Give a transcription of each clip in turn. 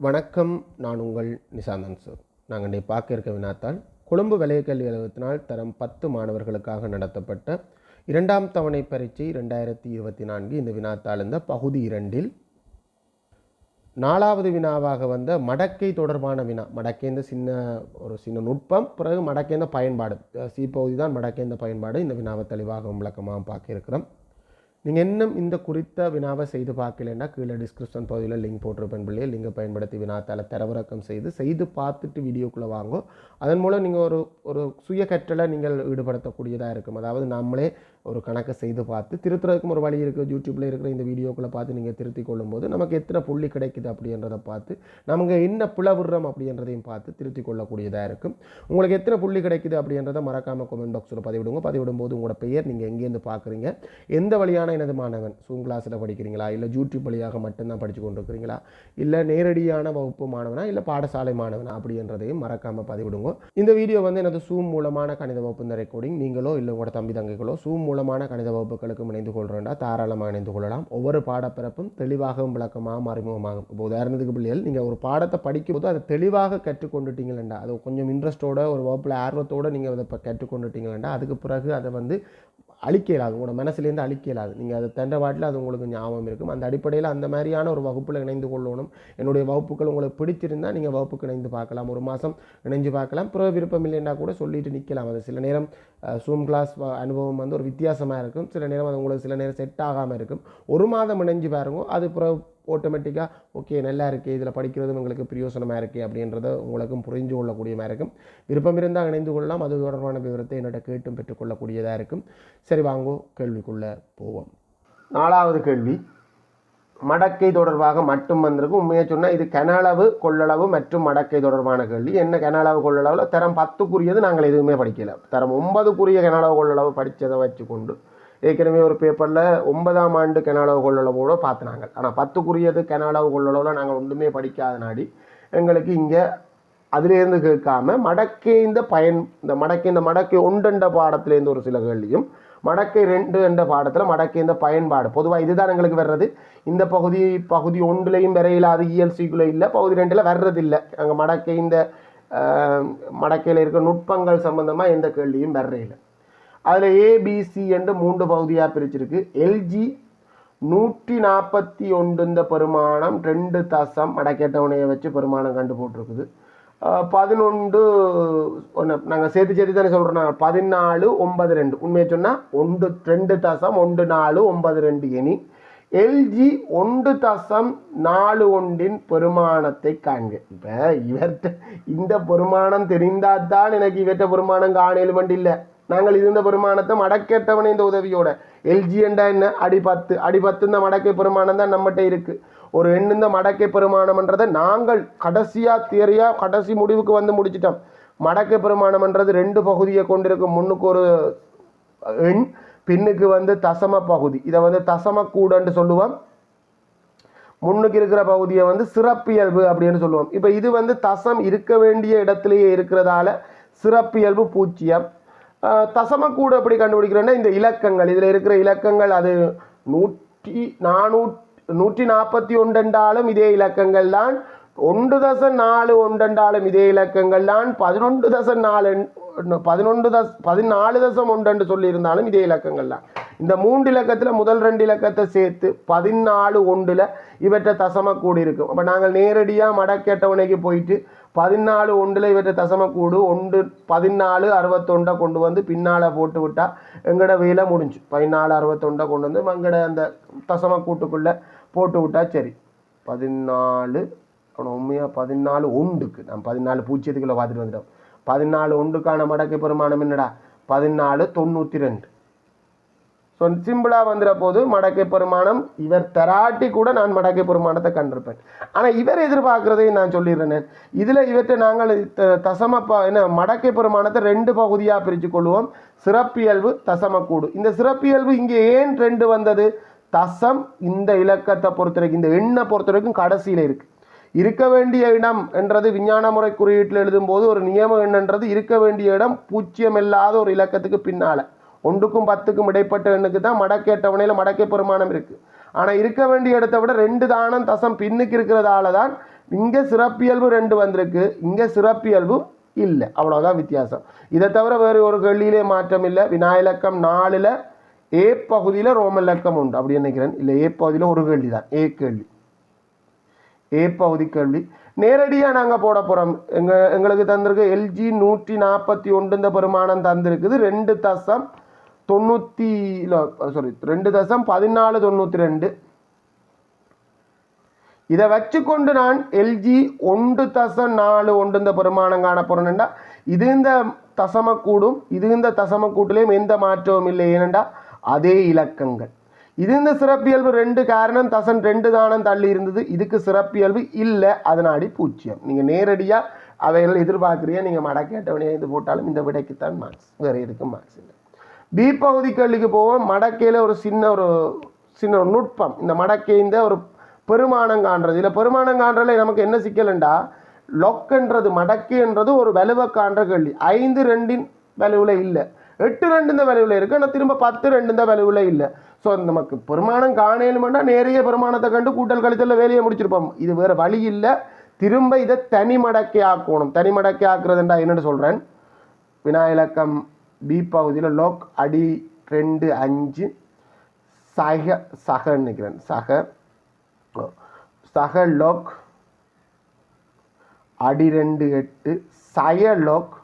வணக்கம் நான் உங்கள் நிசாந்தன் சார். நாங்கள் இன்றைய பார்க்க இருக்க வினாத்தால் கொழும்பு வலய அலுவலகத்தினால் தரம் பத்து மாணவர்களுக்காக நடத்தப்பட்ட இரண்டாம் தவணை பரீட்சை ரெண்டாயிரத்தி இருபத்தி நான்கு இந்த வினாத்தாள் இந்த பகுதி இரண்டில் நாலாவது வினாவாக வந்த மடக்கை தொடர்பான வினா மடக்கேந்த சின்ன ஒரு சின்ன நுட்பம் பிறகு மடக்கேந்த பயன்பாடு சி பகுதி தான் மடக்கேந்த பயன்பாடு. இந்த வினாவை தெளிவாக விளக்கமாக பார்க்க இருக்கிறோம். நீங்கள் இன்னும் இந்த குறித்த வினாவை செய்து பார்க்கலன்னா கீழே டிஸ்கிரிப்ஷன் பகுதியில் லிங்க் போட்டிருப்பேன் பிள்ளையை. லிங்கை பயன்படுத்தி வினாத்தால் தரவிறக்கம் செய்து செய்து பார்த்துட்டு வீடியோக்குள்ளே வாங்கோ. அதன் மூலம் நீங்கள் ஒரு ஒரு சுய கற்றலை நீங்கள் ஈடுபடுத்தக்கூடியதாக இருக்கும். அதாவது நம்மளே ஒரு கணக்கை செய்து பார்த்து திருத்துறதுக்கும் ஒரு வழி இருக்குது. யூடியூப்பில் இருக்கிற இந்த வீடியோக்குள்ளே பார்த்து நீங்கள் திருத்தி கொள்ளும்போது நமக்கு எத்தனை புள்ளி கிடைக்குது அப்படின்றத பார்த்து நமக்கு என்ன பிளவுறோம் அப்படின்றதையும் பார்த்து திருத்தி கொள்ளக்கூடியதாக இருக்கும். உங்களுக்கு எத்தனை புள்ளி கிடைக்குது அப்படின்றத மறக்காமல் கமெண்ட் பாக்ஸில் பதிவிடுங்க. பதிவிடும்போது உங்களோட பெயர் நீங்கள் எங்கேருந்து பார்க்குறீங்க? எந்த வழியான எனது மாணவன்? சூம் கிளாஸில் படிக்கிறீங்களா? இல்லை யூடியூப் வழியாக மட்டும்தான் படித்து கொண்டிருக்கிறீங்களா? இல்லை நேரடியான வகுப்பு மாணவனா? இல்லை பாடசாலை மாணவனா? அப்படின்றதையும் மறக்காமல் பதிவிடுங்க. இந்த வீடியோ வந்து எனது சூம் மூலமான கணித வகுப்பு இந்த ரெக்கார்டிங் நீங்களோ இல்லை உங்களோட தம்பி தங்கைகளோ சூம் மூலமான கணித வகுப்புகளுக்கும் இணைந்து கொள்கிறோண்டா தாராளமாக இணைந்து கொள்ளலாம். ஒவ்வொரு பாடப்பிறப்பும் தெளிவாகவும் விளக்கமாகவும் அறிமுகமாகும். இப்போ உதாரணத்துக்கு பிள்ளைகள் நீங்கள் ஒரு பாடத்தை படிக்கும்போது அதை தெளிவாக கற்றுக்கொண்டுட்டீங்களா அது கொஞ்சம் இன்ட்ரெஸ்ட்டோட ஒரு வகுப்பில் ஆர்வத்தோடு நீங்கள் அதை இப்போ கற்றுக்கொண்டுட்டீங்களா அதுக்கு பிறகு அதை வந்து அழிக்க இயலாது உங்களோட மனசுலேருந்து அழிக்க இயலாது நீங்கள் அதை தண்ட வாட்டில் அது உங்களுக்கு ஞாபகம் இருக்கும். அந்த அடிப்படையில் அந்த மாதிரியான ஒரு வகுப்பில் இணைந்து கொள்ளணும். என்னுடைய வகுப்புகள் உங்களுக்கு பிடிச்சிருந்தால் நீங்கள் வகுப்புக்கு இணைந்து பார்க்கலாம். ஒரு மாதம் இணைஞ்சு பார்க்கலாம். பிற விருப்பம் இல்லைன்னா கூட சொல்லிட்டு நிற்கலாம். அது சில நேரம் ஜூம் கிளாஸ் அனுபவம் வந்து ஒரு வித்தியாசமாக இருக்கும். சில நேரம் அது உங்களுக்கு சில நேரம் செட் ஆகாமல் இருக்கும். ஒரு மாதம் இணைஞ்சு பாருங்க. அது பிறகு ஆட்டோமேட்டிக்காக ஓகே நல்லா இருக்குது இதில் படிக்கிறதும் உங்களுக்கு பிரயோசனமாக இருக்குது அப்படின்றத உங்களுக்கும் புரிஞ்சு கொள்ளக்கூடியமாக இருக்கும். விருப்பம் இருந்தால் இணைந்து கொள்ளலாம். அது தொடர்பான விவரத்தை என்னோட கேட்டும் பெற்றுக்கொள்ளக்கூடியதாக இருக்கும். சரி வாங்கோ கேள்விக்குள்ளே போவோம். நாலாவது கேள்வி. மடக்கை தொடர்பாக மட்டும் வந்திருக்கு உண்மையாக சொன்னால் இது கனளவு கொள்ளளவு மற்றும் மடக்கை தொடர்பான கேள்வி. என்ன கனளவு கொள்ளளவில்? தரம் பத்துக்குரியது நாங்கள் எதுவுமே படிக்கலை. தரம் ஒன்பதுக்குரிய கனளவு கொள்ளளவு படித்ததை வச்சுக்கொண்டு ஏற்கனவே ஒரு பேப்பரில் ஒன்பதாம் ஆண்டு கனளவு கொள்ளளவோட நாங்கள் ஆனால் பத்துக்குரியது கனளவு கொள்ளளவில் நாங்கள் ஒன்றுமே படிக்காத நாடி எங்களுக்கு இங்கே அதுலேருந்து கேட்காம மடக்கே இந்த பயன் இந்த மடக்கை இந்த மடக்கை ஒன்றெண்ட பாடத்துலேருந்து ஒரு சில கேள்வியும் மடக்கை ரெண்டு என்ற பாடத்தில் மடக்கை இந்த பயன்பாடு. பொதுவாக இதுதான் எங்களுக்கு வர்றது. இந்த பகுதி பகுதி ஒன்றுலையும் வரையில அது இஎல்சிக்குள்ளே இல்லை பகுதி ரெண்டில் வர்றது இல்லை. அங்கே மடக்கை இந்த மடக்கையில் இருக்கிற நுட்பங்கள் சம்பந்தமாக எந்த கேள்வியும் வர்றையில் அதில் ஏபிசி என்று மூன்று பகுதியாக பிரிச்சிருக்கு. எல்ஜி நூற்றி நாற்பத்தி ஒன்று இந்த பெருமானம் ரெண்டு தசம் மடக்கேட்டவனையை வச்சு பெருமானம் கண்டு போட்டிருக்குது பதினொன்று ஒன்று நாங்கள் சேர்த்து சேர்த்து தானே சொல்கிறோம் பதினாலு ஒன்பது ரெண்டு. உண்மையை சொன்னால் ஒன்று ரெண்டு தசம் ஒன்று நாலு ஒன்பது ரெண்டு எணி எல்ஜி ஒன்று தசம் நாலு ஒன்றின் பெருமானத்தை காண்க. இப்போ இவர்கிட்ட இந்த பெருமானம் தெரிந்தால்தான் எனக்கு இவர்கிட்ட பெருமானம் காணலும் இல்லை. நாங்கள் இருந்த பெருமானத்தை மடக்கேட்டவனே இந்த உதவியோட. எல்ஜி என்றா என்ன? அடி பத்து. அடி பத்து இந்த மடக்கை பெருமானம் தான் நம்மகிட்ட இருக்குது ஒரு எண் இந்த மடக்கை பெருமானம்ன்றதை நாங்கள் கடைசியாக தியரியாக கடைசி முடிவுக்கு வந்து முடிச்சிட்டோம். மடக்கை பெருமானம்ன்றது ரெண்டு பகுதியை கொண்டிருக்கும். முன்னுக்கு ஒரு எண் பின்னுக்கு வந்து தசம பகுதி. இதை வந்து தசம கூடன்னு சொல்லுவோம். முன்னுக்கு இருக்கிற பகுதியை வந்து சிறப்பியல்பு அப்படின்னு சொல்லுவோம். இப்போ இது வந்து தசம் இருக்க வேண்டிய இடத்துலையே இருக்கிறதால சிறப்பியல்பு பூஜ்ஜியம். தசமக்கூடு எப்படி கண்டுபிடிக்கிறோன்னா இந்த இலக்கங்கள். இதில் இருக்கிற இலக்கங்கள் அது நூற்றி நானூற்றி நூற்றி நாற்பத்தி ஒன்று என்றாலும் இதே இலக்கங்கள் தான். ஒன்று தசம் நாலு ஒன்றெண்டாலும் இதே இலக்கங்கள் தான். பதினொன்று தசம் நாலு பதினொன்று தஸ் பதினாலு தசம் ஒன்றென்று சொல்லியிருந்தாலும் இதே இலக்கங்கள் தான். இந்த மூன்று இலக்கத்தில் முதல் ரெண்டு இலக்கத்தை சேர்த்து பதினாலு ஒன்றில் இவற்றை தசமக்கூடு இருக்கும். அப்போ நாங்கள் நேரடியாக மடக்கேட்டவனைக்கு போயிட்டு பதினாலு ஒன்றில் இவற்றை தசமக்கூடு ஒன்று பதினாலு அறுபத்தொண்டை கொண்டு வந்து பின்னால் போட்டு விட்டால் எங்களோட வேலை முடிஞ்சு. பதினாலு அறுபத்தொண்டை கொண்டு வந்து எங்களோட அந்த தசமக்கூட்டுக்குள்ளே போட்டு விட்டா சரி. பதினாலு அவனை உண்மையாக பதினாலு ஒன்றுக்கு. நான் பதினாலு பூஜ்ஜியத்துக்குள்ளே பார்த்துட்டு வந்துட்டோம் பதினாலு ஒன்றுக்கான மடக்கு பெருமானம் என்னடா? பதினாலு தொண்ணூற்றி ரெண்டு ஸோ சிம்பிளாக வந்துட போது மடக்கை பெருமானம் இவர் தராட்டி கூட நான் மடக்கை பெருமானத்தை கண்டிருப்பேன். ஆனால் இவர் எதிர்பார்க்குறதையும் நான் சொல்லிடுறேன். இதில் இவற்றை நாங்கள் தசமப்பா என்ன மடக்கை பெருமானத்தை ரெண்டு பகுதியாக பிரித்து கொள்வோம். சிறப்பியல்பு தசமக்கூடு. இந்த சிறப்பியல்பு இங்கே ஏன் ரெண்டு வந்தது? தசம் இந்த இலக்கத்தை பொறுத்த வரைக்கும் இந்த எண்ணை பொறுத்த வரைக்கும் கடைசியில் இருக்குது இருக்க வேண்டிய இடம் என்றது விஞ்ஞான முறை குறியீட்டில் எழுதும்போது ஒரு நியம எண்ணன்றது இருக்க வேண்டிய இடம் பூச்சியம் இல்லாத ஒரு இலக்கத்துக்கு பின்னால். ஒன்றுக்கும் பத்துக்கும் இடைப்பட்ட எண்ணுக்கு தான் மடக்கேட்டவனையில் மடக்கை பெருமானம் இருக்குது ஆனால் இருக்க வேண்டிய இடத்தை விட ரெண்டு தானம் தசம் பின்னுக்கு இருக்கிறதால தான் இங்கே சிறப்பியல்பு ரெண்டு வந்திருக்கு. இங்கே சிறப்பியல்பு இல்லை. அவ்வளோதான் வித்தியாசம். இதை தவிர வேறு ஒரு கேள்வியிலே மாற்றம் இல்லை. வினாயிலக்கம் நாலில் ஏ பகுதியில் ரோமன் இலக்கம் உண்டு. அப்படி நினைக்கிறேன். இல்லை ஏ பகுதியில் ஒரு கேள்வி தான் ஏ கேள்வி. ஏ பகுதி கேள்வி. நேரடியாக நாங்கள் போட போகிறோம் எங்கள் எங்களுக்கு தந்திருக்கு எல்ஜி நூற்றி நாற்பத்தி ஒன்று இந்த பெருமானம் தந்திருக்குது. ரெண்டு தசம் தொண்ணூற்றி இல்லை சாரி ரெண்டு தசம் பதினாலு தொண்ணூற்றி ரெண்டு. இதை வச்சுக்கொண்டு நான் எல்ஜி ஒன்று தசம் நாலு ஒன்று இந்த பெருமானம் காண போகிறேன்டா இது இந்த தசமக்கூடும் இது இந்த தசமக்கூட்டிலையும் எந்த மாற்றமும் இல்லை. ஏனெண்டா அதே இலக்கங்கள். இது இந்த சிறப்பியல்பு ரெண்டு காரணம் தசன் ரெண்டு தானம் தள்ளி இருந்தது. இதுக்கு சிறப்பியல்பு இல்லை அதனாடி பூச்சியம். நீங்கள் நேரடியாக அவைகள் எதிர்பார்க்குறீங்க நீங்கள் மடக்கேட்டவனே இது போட்டாலும் இந்த விடைக்குத்தான் மார்க்ஸ் வேறு எதுக்கும் மார்க்ஸ் இல்லை. பி பகுதி கேள்விக்கு போவோம். மடக்கையில் ஒரு சின்ன ஒரு சின்ன ஒரு நுட்பம். இந்த மடக்கைந்த ஒரு பெருமானம் காண்றது. இதில் பெருமானம் காண்றதுல நமக்கு என்ன சிக்கலுண்டா லொக்கன்றது மடக்கைன்றது ஒரு வலுவை காண்ற கேள்வி. ஐந்து ரெண்டின் வலுவில் இல்லை. எட்டு ரெண்டு இந்த வலுவில் இருக்குது ஆனால் திரும்ப பத்து ரெண்டு இந்த வலுவில் இல்லை. ஸோ நமக்கு பெருமானம் காணலுமெண்டா நிறைய பெருமானத்தை கண்டு கூட்டல் கழித்தல வேலையை முடிச்சிருப்போம். இது வேறு வழி இல்லை. திரும்ப இதை தனி மடக்கை ஆக்கணும். தனி மடக்கை ஆக்குறதுண்டா என்னென்னு சொல்கிறேன் வினாயிலக்கம் பி பகுதியில் லோக் அடி ரெண்டு அஞ்சு. சக சக நினைக்கிறேன். சக சக லோக் அடி ரெண்டு எட்டு. சய லோக்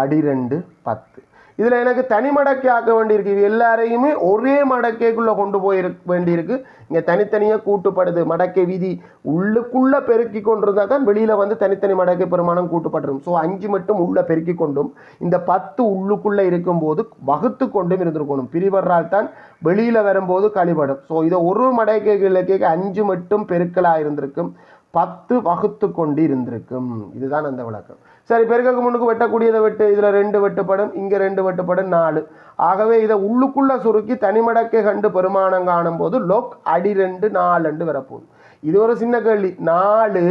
அடி ரெண்டு பத்து. இதில் எனக்கு தனி மடக்கை ஆக்க வேண்டியிருக்கு. இது எல்லாரையுமே ஒரே மடக்கைக்குள்ளே கொண்டு போய் வேண்டியிருக்கு. இங்கே தனித்தனியாக கூட்டுப்படுது. மடக்கை விதி உள்ளுக்குள்ளே பெருக்கி கொண்டிருந்தால் தான் வெளியில் வந்து தனித்தனி மடக்கை பெருமானம் கூட்டுப்பட்டுரும் ஸோ அஞ்சு மட்டும் உள்ளே பெருக்கி கொண்டும் இந்த பத்து உள்ளுக்குள்ளே இருக்கும்போது வகுத்து கொண்டும் இருந்திருக்கணும். பிரிவர்றால் தான் வெளியில் வரும்போது கழிபடும் ஸோ இதை ஒரு மடக்கை அஞ்சு மட்டும் பெருக்கலாக இருந்திருக்கும். பத்து வகுத்து கொண்டு இருந்திருக்கும். இதுதான் அந்த விளக்கம். சரி பெருக்கக்கு முன்னுக்கு வெட்டக்கூடியதை வெட்டு. இதில் ரெண்டு வெட்டுப்படும் இங்கே ரெண்டு வெட்டுப்படும் நாலு. ஆகவே இதை உள்ளுக்குள்ளே சுருக்கி தனிமடக்கை கண்டு பெருமானம் காணும்போது லோக் அடி ரெண்டு நாலு வரப்போகுது. இது ஒரு சின்ன கேள்வி. நாலு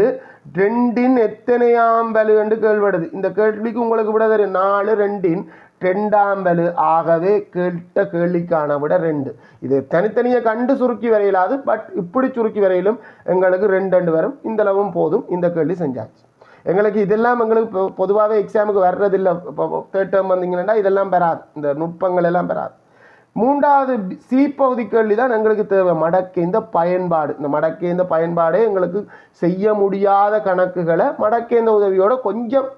ரெண்டின் எத்தனையாம் வலு என்று கேள்விடுது இந்த கேள்விக்கு உங்களுக்கு விட தெரியும். நாலு ரெண்டின் ரெண்டாம் வலு ஆகவே கேட்ட கேள்விக்கான விட ரெண்டு. இது தனித்தனியாக கண்டு சுருக்கி வரையிலாது பட் இப்படி சுருக்கி வரையிலும் எங்களுக்கு ரெண்டு ரெண்டு வரும். இந்தளவும் போதும். இந்த கேள்வி செஞ்சாச்சு. எங்களுக்கு இதெல்லாம் எங்களுக்கு பொதுவாகவே எக்ஸாமுக்கு வர்றதில்லை. இப்போ தேர்ட் டேர்ம் வந்தீங்கன்னா இதெல்லாம் பெறாது. இந்த நுட்பங்கள் எல்லாம் பெறாது. மூன்றாவது சி பகுதி கேள்வி தான் எங்களுக்கு தேவை. மடக்கேந்த பயன்பாடு. இந்த மடக்கேந்த பயன்பாடே எங்களுக்கு செய்ய முடியாத கணக்குகளை மடக்கேந்த உதவியோட கொஞ்சம்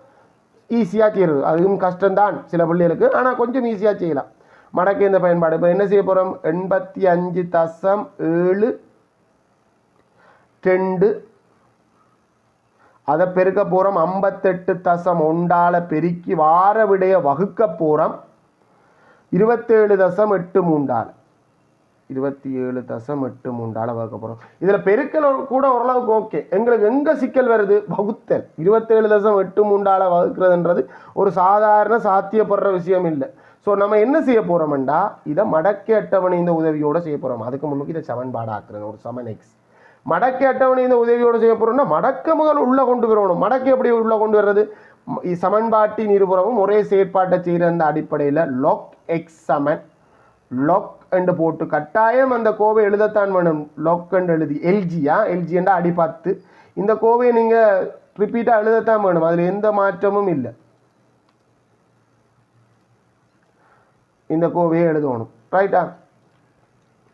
ஈஸியாக செய்கிறது அதுவும் கஷ்டம்தான் சில பிள்ளைகளுக்கு. ஆனால் கொஞ்சம் ஈஸியாக செய்யலாம். மடக்கேந்த பயன்பாடு. இப்போ என்ன செய்ய போகிறோம் எண்பத்தி அஞ்சு தசம் ஏழு ரெண்டு அதை பெருக்க போகிறோம் ஐம்பத்தெட்டு தசம் ஒன்றால் பெருக்கி வார விடைய வகுக்க போகிறோம் இருபத்தேழு தசம் எட்டு மூண்டால் இருபத்தி ஏழு தசம் எட்டு மூண்டால வகுக்க போகிறோம் இதில் பெருக்கல் கூட ஓரளவுக்கு ஓகே. எங்களுக்கு எங்கே சிக்கல் வருது? வகுத்தல். இருபத்தேழு தசம் எட்டு மூண்டால வகுக்கிறதுன்றது ஒரு சாதாரண சாத்தியப்படுற விஷயம் இல்லை. ஸோ நம்ம என்ன செய்ய போகிறோம்டா இதை மடக்கை அட்டவணை இந்த உதவியோட செய்ய போகிறோம் அதுக்கு முன்னுக்கு இதை சமன்பாடு ஆக்குறேன் ஒரு சமன் எக்ஸ் மடக்கை அட்டவணை இந்த உதவியோடு செய்ய போகிறோம்னா மடக்க முதல் உள்ளே கொண்டு வரணும். மடக்கை எப்படி உள்ளே கொண்டு வர்றது? இ- சமன்பாட்டின் இருபுறமும் ஒரே செயற்பாட்டை செய்கிற அந்த அடிப்படையில் லொக் எக்ஸ் சமன். லொக் என்று போட்டு கட்டாயம் அந்த கோவை எழுதத்தான் வேணும். லொக் என்று எழுதி. எல்ஜியா எல்ஜி என்ற அடி பார்த்து இந்த கோவையை நீங்கள் ரிப்பீட்டாக எழுதத்தான் வேணும். அதில் எந்த மாற்றமும் இல்லை. இந்த கோவையை எழுதணும். ரைட்டா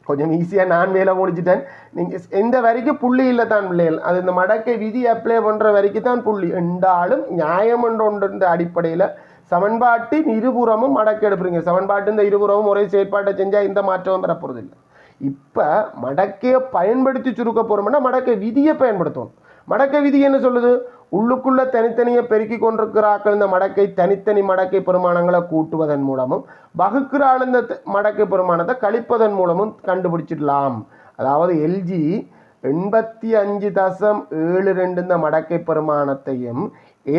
கொஞ்சம் ஈஸியாக நான் வேலை முடிச்சிட்டேன். நீங்கள் இந்த வரைக்கும் புள்ளி இல்லை தான் பிள்ளைகள். அது இந்த மடக்கை விதி அப்ளை பண்ணுற வரைக்கும் தான் புள்ளி. என்றாலும் நியாயம் என்ற ஒன்று அடிப்படையில். சமன்பாட்டின் இருபுறமும் மடக்கை எடுப்புறீங்க சமன்பாட்டு இந்த இருபுறமும் ஒரே செயற்பாட்டை செஞ்சால் எந்த மாற்றமும் பெறப்போறதில்லை இப்போ மடக்கையை பயன்படுத்தி சுருக்க போகிறோம்னா மடக்கை விதியை பயன்படுத்தணும் மடக்கை விதி என்ன சொல்லுது? உள்ளுக்குள்ள தனித்தனியை பெருக்கி கொண்டிருக்கிறார்கள். இந்த மடக்கை தனித்தனி மடக்கை பெருமானங்களை கூட்டுவதன் மூலமும் வகுக்கிறாள் இந்த மடக்கை பெருமானத்தை கழிப்பதன் மூலமும் கண்டுபிடிச்சிடலாம். அதாவது எல்ஜி எண்பத்தி அஞ்சு தசம் ஏழு ரெண்டு இந்த மடக்கை பெருமானத்தையும்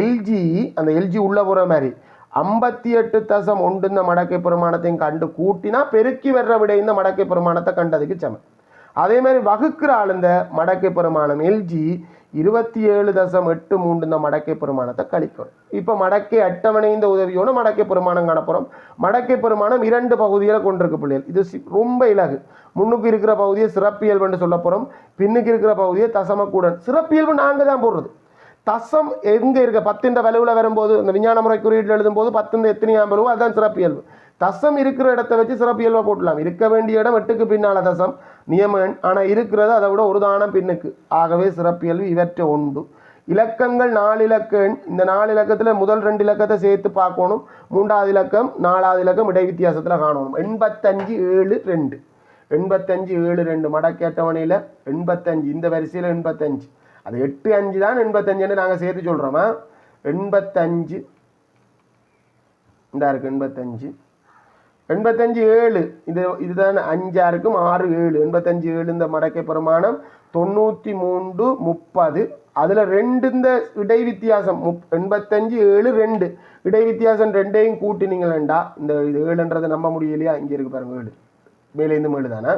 எல்ஜி அந்த எல்ஜி உள்ள போகிற மாதிரி ஐம்பத்தி எட்டு தசம் ஒன்று இந்த மடக்கை பெருமானத்தையும் கண்டு கூட்டினா பெருக்கி வர்ற விட இந்த மடக்கை பெருமானத்தை கண்டதுக்கு சமம். அதே மாதிரி வகுக்கிற ஆள் இந்த மடக்கை பெருமானம் எல்ஜி இருபத்தி ஏழு தசம் எட்டு மூன்று இந்த மடக்கை பெருமானத்தை கழிக்கிறோம் இப்போ மடக்கை அட்டவணை இந்த உதவியோட மடக்கை பெருமானம் காணப்போகிறோம் மடக்கை பெருமானம் இரண்டு பகுதிகளை கொண்டிருக்கு பிள்ளைகள். இது சி- ரொம்ப இலகு. முன்னுக்கு இருக்கிற பகுதியை சிறப்பியல்புன்னு சொல்ல போகிறோம் பின்னுக்கு இருக்கிற பகுதியை தசமக்கூடன். சிறப்பியல்பு நாங்கள் தான் போடுறது. தசம் எங்கே இருக்க? பத்தின் வலுவில் வரும்போது இந்த விஞ்ஞான முறை குறியீட்டில் எழுதும்போது பத்து எத்தனையாம் வருவோம் அதுதான் சிறப்பியல்பு தசம் இருக்கிற இடத்த வச்சு சிறப்பியல்பை போட்டலாம் இருக்க வேண்டிய இடம் எட்டுக்கு பின்னால் தசம். நியம எண். ஆனால் இருக்கிறது அதை விட ஒரு தானம் பின்னுக்கு. ஆகவே சிறப்பியல்வி இவற்றை உண்டு இலக்கங்கள் நாலு இலக்க எண். இந்த நாலு இலக்கத்தில் முதல் ரெண்டு இலக்கத்தை சேர்த்து பார்க்கணும். மூன்றாவது இலக்கம் நாலாவது இலக்கம் இடை வித்தியாசத்தில் காணணும். எண்பத்தஞ்சு ஏழு ரெண்டு. எண்பத்தஞ்சு ஏழு ரெண்டு. மடக்கேட்டவணையில் எண்பத்தஞ்சு. இந்த வரிசையில் எண்பத்தஞ்சு. அது எட்டு அஞ்சு தான் எண்பத்தஞ்சுன்னு நாங்கள் சேர்த்து சொல்கிறோமா எண்பத்தஞ்சு. இந்த இருக்குது எண்பத்தஞ்சு. எண்பத்தஞ்சு ஏழு. இது இதுதான் அஞ்சா இருக்கும் ஆறு ஏழு. எண்பத்தஞ்சு ஏழு இந்த மடக்கை பிரமாணம். தொண்ணூற்றி மூன்று முப்பது. அதில் ரெண்டு இந்த இடை வித்தியாசம் முப் எண்பத்தஞ்சு ஏழு ரெண்டு. இடை வித்தியாசம் ரெண்டையும் கூட்டினீங்களேண்டா இந்த இது ஏழுன்றதை நம்ப முடியலையா இங்கே இருக்கு பாருங்க ஏழு. மேலேருந்து மேலு தானே?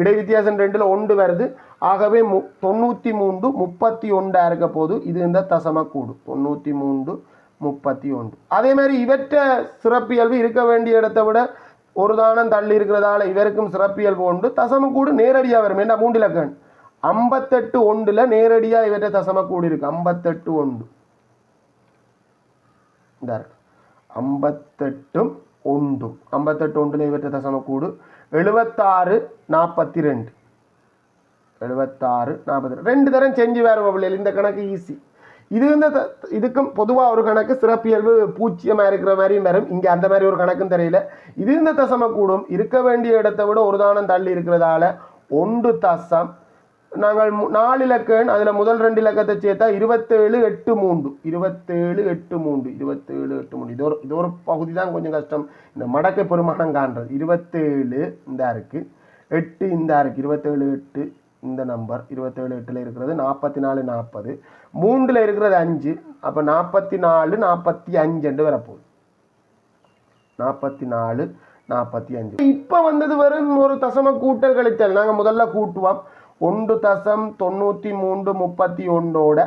இடை வித்தியாசம் ரெண்டில் ஒன்று வருது. ஆகவே மு தொண்ணூற்றி மூன்று முப்பத்தி ஒன்றா இருக்க போது இது இந்த தசம கூடு தொண்ணூற்றி மூன்று முப்பத்தி ஒன்று. அதே மாதிரி இவற்ற சிறப்பியல்பு இருக்க வேண்டிய இடத்தை விட ஒரு தானம் தள்ளி இருக்கிறதால இவருக்கும் சிறப்பியல்பு உண்டு. தசம கூடு நேரடியாக வரும். என்ன மூன்று இலக்கண் ஐம்பத்தெட்டு ஒன்றில் நேரடியாக இவற்ற தசம கூடு இருக்கு. ஐம்பத்தெட்டு ஒன்று. இந்த ஐம்பத்தெட்டும் ஒன்றும். ஐம்பத்தெட்டு ஒன்றில் இவற்ற தசம கூடு எழுபத்தாறு நாற்பத்தி ரெண்டு. எழுபத்தாறு நாற்பத்தி ரெண்டு. தரம் செஞ்சு வேறு பிள்ளைகள் இந்த கணக்கு ஈஸி இது வந்து த- இதுக்கும் பொதுவாக ஒரு கணக்கு சிறப்பியல்பு பூச்சியமாக இருக்கிற மாதிரியும் வரும் இங்கே அந்த மாதிரி ஒரு கணக்கும் தெரியல. இது இந்த தசம கூடும். இருக்க வேண்டிய இடத்தை விட ஒரு தானம் தள்ளி இருக்கிறதால ஒன்று தசம். நாங்கள் மு- நாலு இலக்கன் அதில் முதல் ரெண்டு இலக்கத்தை சேர்த்தா இருபத்தேழு எட்டு மூன்று. இருபத்தேழு எட்டு மூன்று. இருபத்தேழு எட்டு மூன்று. இது ஒரு இது ஒரு பகுதி தான் கொஞ்சம் கஷ்டம். இந்த மடக்கை பெருமானம் காண்றது. இருபத்தேழு இந்த இருக்குது எட்டு இந்த இருக்குது இருபத்தேழு எட்டு இந்த நம்பர் இருபத்தேழு எட்டில் இருக்கிறது நாற்பத்தி நாலு நாற்பது மூன்றில் இருக்கிறது அஞ்சு. அப்போ நாற்பத்தி நாலு நாற்பத்தி அஞ்சுன்ட்டு வரப்போகுது. நாற்பத்தி நாலு நாற்பத்தி அஞ்சு இப்போ வந்தது வெறும் ஒரு தசம கூட்டல் கழித்தல். நாங்கள் முதல்ல கூட்டுவோம். ஒன்று தசம் தொண்ணூற்றி மூன்று முப்பத்தி ஒன்றோட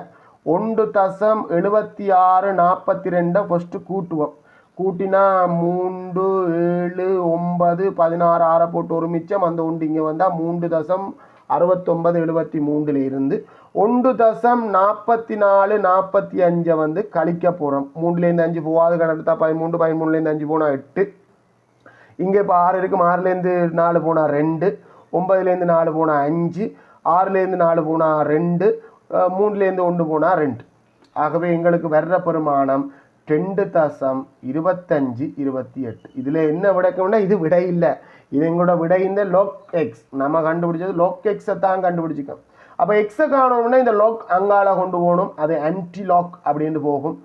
ஒன்று தசம் எழுபத்தி ஆறு நாற்பத்தி ரெண்டை ஃபஸ்ட்டு கூட்டுவோம். கூட்டினா மூன்று ஏழு ஒன்பது பதினாறு ஆறை போட்டு ஒரு மிச்சம். அந்த ஒன்று இங்கே வந்தால் மூன்று தசம் அறுபத்தொன்பது எழுபத்தி மூன்றில் இருந்து ஒன்று தசம் நாற்பத்தி நாலு நாற்பத்தி அஞ்சை வந்து கழிக்க போகிறோம் மூணுலேருந்து அஞ்சு போகாது கணக்கு பதிமூன்று பதிமூணுலேருந்து அஞ்சு போனால் எட்டு. இங்கே இப்போ ஆறு இருக்கும் ஆறுலேருந்து நாலு போனால் ரெண்டு ஒன்பதுலேருந்து நாலு போனால் அஞ்சு ஆறுலேருந்து நாலு போனால் ரெண்டு மூணுலேருந்து ஒன்று போனால் ரெண்டு. ஆகவே எங்களுக்கு வர்ற பெருமானம் ரெண்டு தசம் இருபத்தஞ்சு இருபத்தி எட்டு இதில் என்ன விடக்கம்னா இது விடை இல்லை. இது எங்களோட விடை இந்த லோக் எக்ஸ் நம்ம கண்டுபிடிச்சது லோக் எக்ஸை தான் கண்டுபிடிச்சிக்கோம். அப்போ எக்ஸை காணணும்னா இந்த லோக் அங்கால கொண்டு போகணும். அது ஆன்டி லாக் அப்படின்னு போகும்.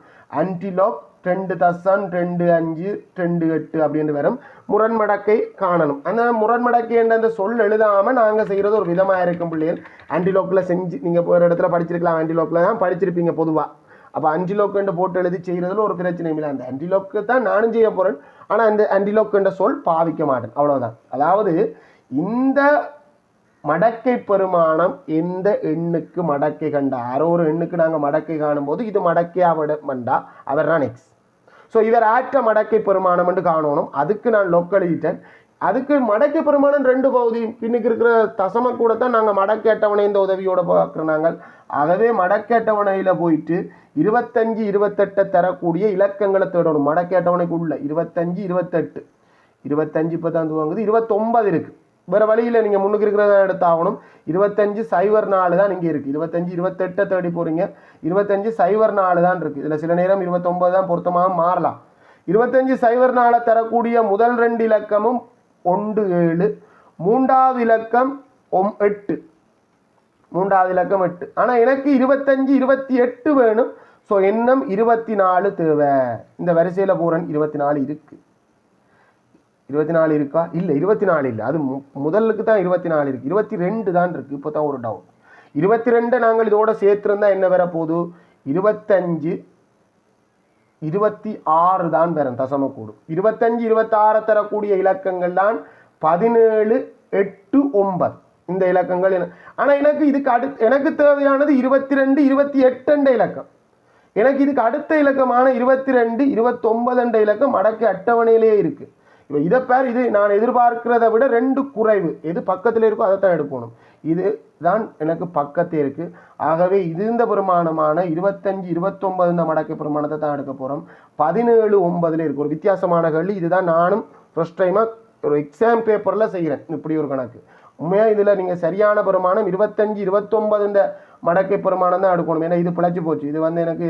ஆன்டி லாக் ரெண்டு தசம் ரெண்டு அஞ்சு ரெண்டு எட்டு அப்படின்னு வரும். முரண்மடக்கை காணணும். அந்த முரண்மடக்கை என்ற அந்த சொல் எழுதாமல் நாங்கள் செய்கிறது ஒரு விதமாக இருக்கும் பிள்ளைகள். ஆன்டிலோக்கில் செஞ்சு நீங்கள் ஒரு இடத்துல படிச்சிருக்கலாம். ஆன்டிலோக்கில் தான் படிச்சிருப்பீங்க பொதுவாக அப்போ அன்டிலோக்குன்ற போட்டு எழுதி செய்கிறதுல ஒரு பிரச்சனையும் இல்லை. அந்த அன்டிலோக்கு தான் நானும் செய்ய போகிறேன் ஆனால் அந்த அன்டிலோக்குன்ற சொல் பாவிக்க மாட்டேன். அவ்வளோதான் அதாவது இந்த மடக்கை பெருமானம் எந்த எண்ணுக்கு மடக்கை கண்டா? யாரோ ஒரு எண்ணுக்கு நாங்கள் மடக்கை காணும்போது இது மடக்கையாக விட மண்டா அவர் தான் எக்ஸ் ஸோ இவர் ஆற்ற மடக்கை பெருமானம் என்று காணணும். அதுக்கு நான் லொக் அதுக்கு மடக்கை பெருமானம் ரெண்டு பகுதி. பின்னுக்கு இருக்கிற தசம கூட தான் நாங்கள் மடக்கை அட்டவணை இந்த உதவியோட பார்க்குறோம் நாங்கள். ஆகவே மடக்கை அட்டவணையில் போயிட்டு இருபத்தஞ்சு இருபத்தெட்டை தரக்கூடிய இலக்கங்களை தேடணும். மடக்கை அட்டவணைக்குள்ள இருபத்தஞ்சு இருபத்தெட்டு. இருபத்தஞ்சு இப்போ தான் துவங்குது. இருபத்தொம்பது இருக்குது வேறு வழியில் நீங்கள் முன்னுக்கு இருக்கிறத எடுத்தாகணும். இருபத்தஞ்சு சைவர் நாலு தான் இங்கே இருக்குது இருபத்தஞ்சு இருபத்தெட்டை தேடி போகிறீங்க இருபத்தஞ்சு சைவர் நாலு தான் இருக்குது இதில் சில நேரம் இருபத்தொம்பது தான் பொருத்தமாக மாறலாம். இருபத்தஞ்சு சைவர் நாளை தரக்கூடிய முதல் ரெண்டு இலக்கமும் ஒன்று ஏழு. மூன்றாவது இலக்கம் ஒம் எட்டு. மூன்றாவது இலக்கம் எட்டு. ஆனால் எனக்கு இருபத்தஞ்சு இருபத்தி எட்டு வேணும். ஸோ எண்ணம் இருபத்தி நாலு தேவை. இந்த வரிசையில் போகிறேன் இருபத்தி நாலு இருக்குது இருபத்தி நாலு இருக்கா? இல்லை இருபத்தி நாலு இல்லை. அது மு- முதலுக்கு தான் இருபத்தி நாலு இருக்குது இருபத்தி ரெண்டு தான் இருக்குது இப்போ தான் ஒரு டவுன் இருபத்தி ரெண்டை நாங்கள் இதோட சேர்த்துருந்தா என்ன வர போகுது இருபத்தஞ்சு இருபத்தி ஆறு தான் வரும் தசமக்கூடு. இருபத்தஞ்சு இருபத்தாறு தரக்கூடிய இலக்கங்கள் தான் பதினேழு எட்டு ஒன்பது. இந்த இலக்கங்கள் ஆனால் எனக்கு இதுக்கு அடுத்து எனக்கு தேவையானது இருபத்தி ரெண்டு இருபத்தி எட்டு இலக்கம். எனக்கு இதுக்கு அடுத்த இலக்கமான இருபத்தி ரெண்டு இருபத்தொன்பது இலக்கம் மடக்கு அட்டவணையிலேயே இருக்குது இப்போ இதை பேர் இது நான் எதிர்பார்க்கிறத விட ரெண்டு குறைவு. எது பக்கத்தில் இருக்கோ அதை தான் எடுக்கணும். இது தான் எனக்கு பக்கத்தில் இருக்குது ஆகவே இது இந்த பெருமானமான இருபத்தஞ்சு இருபத்தொன்பது இந்த மடக்கை பெருமானத்தை தான் எடுக்க போகிறோம் பதினேழு ஒன்பதுல இருக்கு. ஒரு வித்தியாசமான கேள்வி. இதுதான் நானும் ஃபர்ஸ்ட் டைமாக ஒரு எக்ஸாம் பேப்பரில் செய்கிறேன் இப்படி ஒரு கணக்கு. உண்மையாக இதில் நீங்கள் சரியான பெருமானம் இருபத்தஞ்சு இருபத்தொம்பது இந்த மடக்கை பெருமானம் தான் எடுக்கணும். ஏன்னா இது பிழைச்சி போச்சு. இது வந்து எனக்கு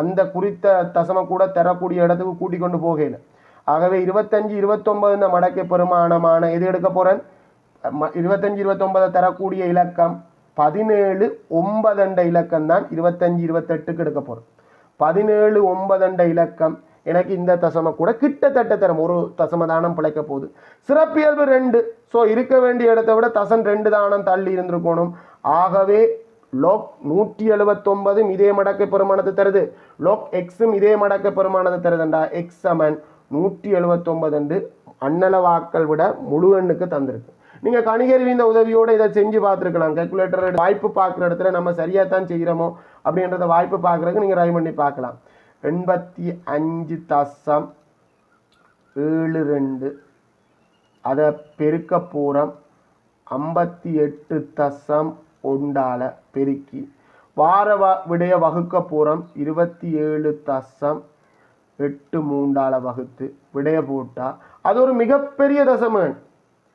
அந்த குறித்த தசமை கூட தரக்கூடிய இடத்துக்கு கூட்டிக் கொண்டு போகையில் ஆகவே இருபத்தஞ்சு இருபத்தொன்பது இந்த மடக்கை பெருமானமான எது எடுக்க போகிறேன் இருபத்தஞ்சு இருபத்தொன்பதை தரக்கூடிய இலக்கம் பதினேழு ஒன்பதண்ட இலக்கம் தான் இருபத்தஞ்சு இருபத்தெட்டுக்கு எடுக்க போகிறோம் பதினேழு ஒன்பதண்ட இலக்கம் எனக்கு இந்த தசமை கூட கிட்டத்தட்ட தரம். ஒரு தசம தானம் பிழைக்க போகுது. சிறப்பியல்பு ரெண்டு. ஸோ இருக்க வேண்டிய இடத்தை விட தசன் ரெண்டு தானம் தள்ளி இருந்திருக்கணும். ஆகவே லோக் நூற்றி எழுபத்தொன்பதும் இதே மடக்கை பெருமானத்தை தருது. லோக் எக்ஸும் இதே மடக்கை பெருமானத்தை தருதுண்டா. எக்ஸ் சமன் நூற்றி எழுபத்தொன்பது அன்னளவாக்கள் விட முழு எண்ணுக்கு தந்திருக்கு. நீங்கள் கணிகருவி இந்த உதவியோட இதை செஞ்சு பார்த்துருக்கலாம். கேல்குலேட்டர் வாய்ப்பு பார்க்குற இடத்துல நம்ம சரியாக தான் செய்கிறோமோ அப்படின்றத வாய்ப்பு பார்க்குறதுக்கு நீங்கள் ட்ரை பண்ணி பார்க்கலாம். எண்பத்தி அஞ்சு தசம் ஏழு ரெண்டு. அதை பெருக்க பூரம் ஐம்பத்தி எட்டு தசம் ஒண்டால பெருக்கி. வார வ விடைய வகுக்க போகிறோம் இருபத்தி ஏழு தசம் எட்டு மூண்டால வகுத்து விடைய போட்டா அது ஒரு மிகப்பெரிய தசமன்.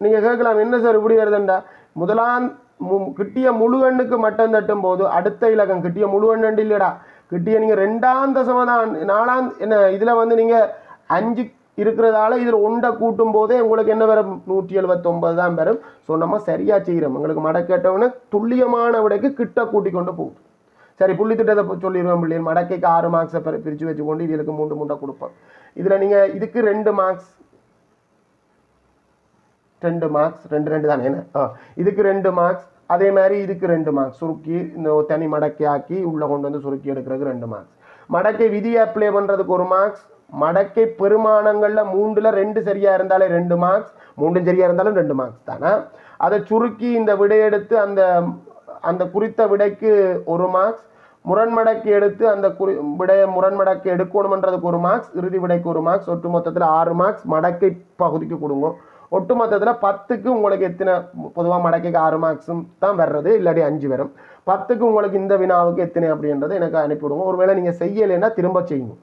நீங்கள் கேட்கலாம் என்ன சார் இப்படி வருதுண்டா? முதலாம் மு- கிட்டிய முழு எண்ணுக்கு மட்டம் தட்டும் போது அடுத்த இலக்கம் கிட்டிய முழு எண்ணு இல்லைடா. கிட்டிய நீங்கள் ரெண்டாம் தசம தான் நாலாம் என்ன இதில் வந்து நீங்கள் அஞ்சு இருக்கிறதால இதில் ஒன்றை கூட்டும் போதே உங்களுக்கு என்ன வரும்? நூற்றி எழுபத்தொம்பது தான் வரும். ஸோ நம்ம சரியாக செய்கிறோம். உங்களுக்கு மடக்கேட்டவொன்னே துல்லியமான விடைக்கு கிட்ட கூட்டி கொண்டு போகுது சரி புள்ளி திட்டத்தை சொல்லிடுவோம் பிள்ளைங்க மடக்கைக்கு ஆறு மார்க்ஸை பிரித்து வச்சுக்கொண்டு இதுக்கு மூன்று மூண்டை கொடுப்போம் இதில் நீங்கள் இதுக்கு ரெண்டு மார்க்ஸ் ரெண்டு மார்க்ஸ் ரெண்டு ரெண்டு தானே என்ன? ஆ இதுக்கு ரெண்டு மார்க்ஸ் அதே மாதிரி இதுக்கு ரெண்டு மார்க்ஸ் சுருக்கி இந்த ஒரு தனி மடக்கை ஆக்கி உள்ளே கொண்டு வந்து சுருக்கி எடுக்கிறதுக்கு ரெண்டு மார்க்ஸ் மடக்கை விதியை அப்ளை பண்ணுறதுக்கு ஒரு மார்க்ஸ் மடக்கை பெருமானங்களில் மூன்றில் ரெண்டு சரியாக இருந்தாலே ரெண்டு மார்க்ஸ் மூன்றும் சரியாக இருந்தாலும் ரெண்டு மார்க்ஸ் தானே? அதை சுருக்கி இந்த விடையெடுத்து அந்த அந்த குறித்த விடைக்கு ஒரு மார்க்ஸ் முரண்மடக்கு எடுத்து அந்த குறி விடைய முரண்மடக்கு எடுக்கணுமன்றதுக்கு ஒரு மார்க்ஸ் இறுதி விடைக்கு ஒரு மார்க்ஸ் ஒட்டு மொத்தத்தில் ஆறு மார்க்ஸ் மடக்கை பகுதிக்கு கொடுங்க. ஒட்டு மொத்தத்தில் பத்துக்கு உங்களுக்கு எத்தனை பொதுவாக மடக்கைக்கு ஆறு மார்க்ஸும் தான் வர்றது இல்லாட்டி அஞ்சு வரும். பத்துக்கு உங்களுக்கு இந்த வினாவுக்கு எத்தனை அப்படின்றத எனக்கு அனுப்பிவிடுங்க. ஒருவேளை நீங்கள் செய்யலைன்னா திரும்ப செய்யணும்